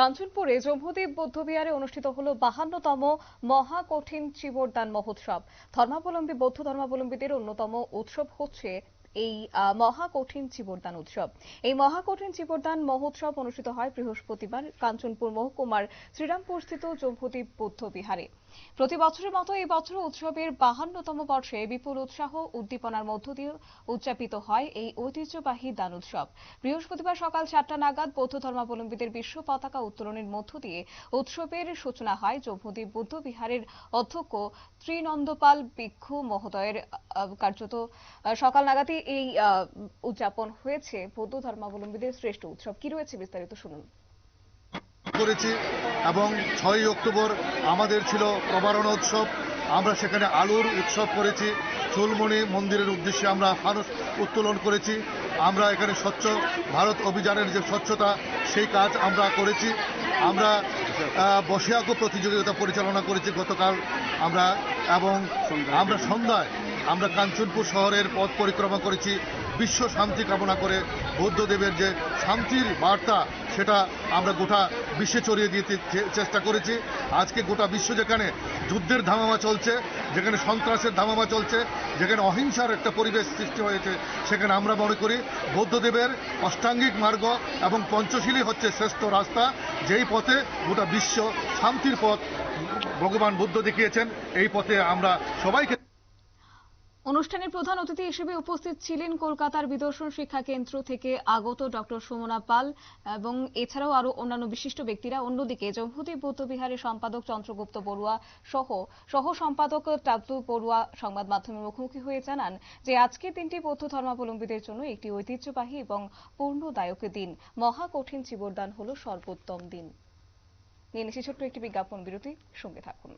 কাঞ্চনপুরে জম্মুদেব বৌদ্ধবিহারে অনুষ্ঠিত হল বাহান্নতম মহাকঠিন চিবরদান মহোৎসব। ধর্মাবলম্বী, বৌদ্ধ ধর্মাবলম্বীদের অন্যতম উৎসব হচ্ছে এই মহাকঠিন চিবরদান উৎসব। এই মহাকঠিন চিবরদান মহোৎসব অনুষ্ঠিত হয় বৃহস্পতিবার কাঞ্চনপুর মহকুমার শ্রীরামপুরস্থিত জম্বুদ্বীপ বৌদ্ধ বিহারে। প্রতি বছরের মতো এই বছর উৎসবের বাহান্নতম বর্ষে বিপুল উৎসাহ উদ্দীপনার মধ্য দিয়ে উদযাপিত হয় এই ঐতিহ্যবাহী দান উৎসব। বৃহস্পতিবার সকাল চারটা নাগাদ বৌদ্ধ ধর্মাবলম্বীদের বিশ্ব পতাকা উত্তোলনের মধ্য দিয়ে উৎসবের সূচনা হয় জম্বুদ্বীপ বৌদ্ধ বিহারের অধ্যক্ষ ত্রিনন্দপাল ভিক্ষু মহোদয়ের কার্যত সকাল নাগাদই এই উদযাপন হয়েছে বৌদ্ধ ধর্মাবলম্বীদের শ্রেষ্ঠ উৎসব? কি রয়েছে বিস্তারিত শুনুন। করেছি এবং ছয়ই অক্টোবর আমাদের ছিল প্রবারণা উৎসব। আমরা সেখানে আলুর উৎসব করেছি। চুলমণি মন্দিরের উদ্দেশ্যে আমরা ফানুস উত্তোলন করেছি। আমরা এখানে স্বচ্ছ ভারত অভিযানের যে স্বচ্ছতা, সেই কাজ আমরা করেছি। আমরা আহ, বসে আঁকো প্রতিযোগিতা পরিচালনা করেছি গতকাল আমরা এবং আমরা সন্ধ্যায় আমরা কাঞ্চনপুর শহরের পথ পরিক্রমা করেছি। বিশ্ব শান্তি কামনা করে বৌদ্ধদেবের যে শান্তির বার্তা সেটা আমরা গোটা বিশ্বে ছড়িয়ে দিতে চেষ্টা করেছি। আজকে গোটা বিশ্ব যেখানে যুদ্ধের ধামামা চলছে, যেখানে সন্ত্রাসের ধামামা চলছে, যেখানে অহিংসার একটা পরিবেশ সৃষ্টি হয়েছে, সেখানে আমরা মনে করি বৌদ্ধদেবের অষ্টাঙ্গিক মার্গ এবং পঞ্চশীলই হচ্ছে শ্রেষ্ঠ রাস্তা, যেই পথে গোটা বিশ্ব শান্তির পথ ভগবান বুদ্ধ দেখিয়েছেন, এই পথে আমরা সবাইকে অনুষ্ঠানের প্রধান অতিথি হিসেবে উপস্থিত ছিলেন কলকাতার বিদর্শন শিক্ষা কেন্দ্র থেকে আগত ডক্টর সুমনা পাল এবং এছাড়াও আরও অন্যান্য বিশিষ্ট ব্যক্তিরা। অন্যদিকে জম্মুদ্বীপ বৌদ্ধবিহারের সম্পাদক চন্দ্রগুপ্ত বড়ুয়া সহ সহ সম্পাদক টাবলু বড়ুয়া সংবাদ মাধ্যমের মুখোমুখি হয়ে জানান যে আজকের দিনটি বৌদ্ধ ধর্মাবলম্বীদের জন্য একটি ঐতিহ্যবাহী এবং পূর্ণদায়ক দিন। মহা কঠিন চিবরদান হল সর্বোত্তম দিন। নিয়ে ছোট্ট একটি বিজ্ঞাপন বিরতি। সঙ্গে থাকুন।